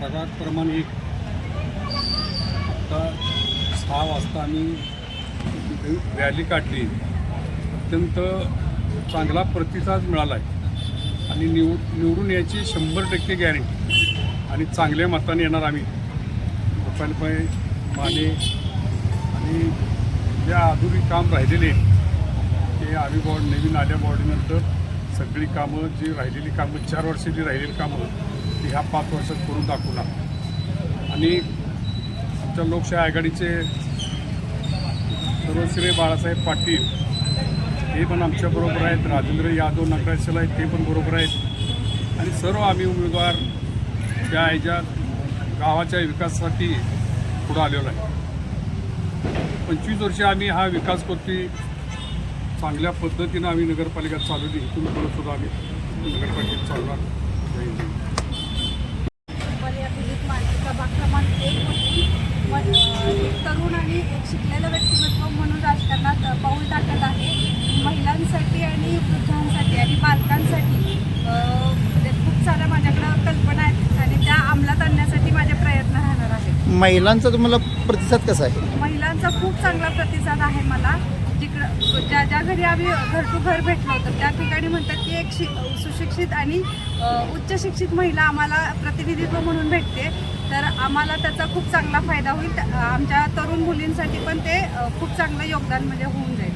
प्रमाणे एक आता सहा वाजता आम्ही रॅली काढली. अत्यंत चांगला प्रतिसाद मिळाला आहे आणि निवड निवडून याची शंभर टक्के गॅरंटी आणि चांगल्या मताने येणार आम्ही. गोपालपाय माने आणि जे अधुरी काम राहिलेले ते आम्ही बॉड नवीन आल्या बॉडीनंतर सगळी कामं जी राहिलेली कामं चार वर्षाची राहिलेली कामं ती ह्या पाच वर्षात करून दाखवला. आणि आमच्या लोकशाही आघाडीचे सर्वश्री बाळासाहेब पाटील हे पण आमच्याबरोबर आहेत. राजेंद्र यादव नगराशेला आहेत ते पण बरोबर आहेत. आणि सर्व आम्ही उमेदवार त्या ह्याच्या गावाच्या विकासासाठी पुढं आलेलो आहे. पंचवीस वर्षे आम्ही हा विकास करतोय. चांगल्या पद्धतीनं आम्ही नगरपालिका चालवली. इथून पुढं सुद्धा आम्ही नगरपालिकेत चालवणार एक एक तरुण आणि एक शिकलेलं व्यक्तिमत्व म्हणून राजकारणात पाऊल टाकत आहे. महिलांसाठी आणि वृद्धांसाठी आणि बालकांसाठी म्हणजे खूप साऱ्या माझ्याकडं कल्पना आहेत आणि त्या अंमलात आणण्यासाठी माझे प्रयत्न राहणार आहेत. महिलांचा तुम्हाला प्रतिसाद कसा आहे? महिलांचा खूप चांगला प्रतिसाद आहे मला. जिकडं ज्या ज्या घरी आम्ही घर टू घर भेटलो होतो त्या ठिकाणी म्हणतात की एक शि सुशिक्षित आणि उच्च शिक्षित महिला आम्हाला प्रतिनिधित्व म्हणून भेटते. तर आम्हाला त्याचा खूप चांगला फायदा होईल. आमच्या तरुण मुलींसाठी पण ते खूप चांगलं योगदान म्हणजे होऊन जाईल.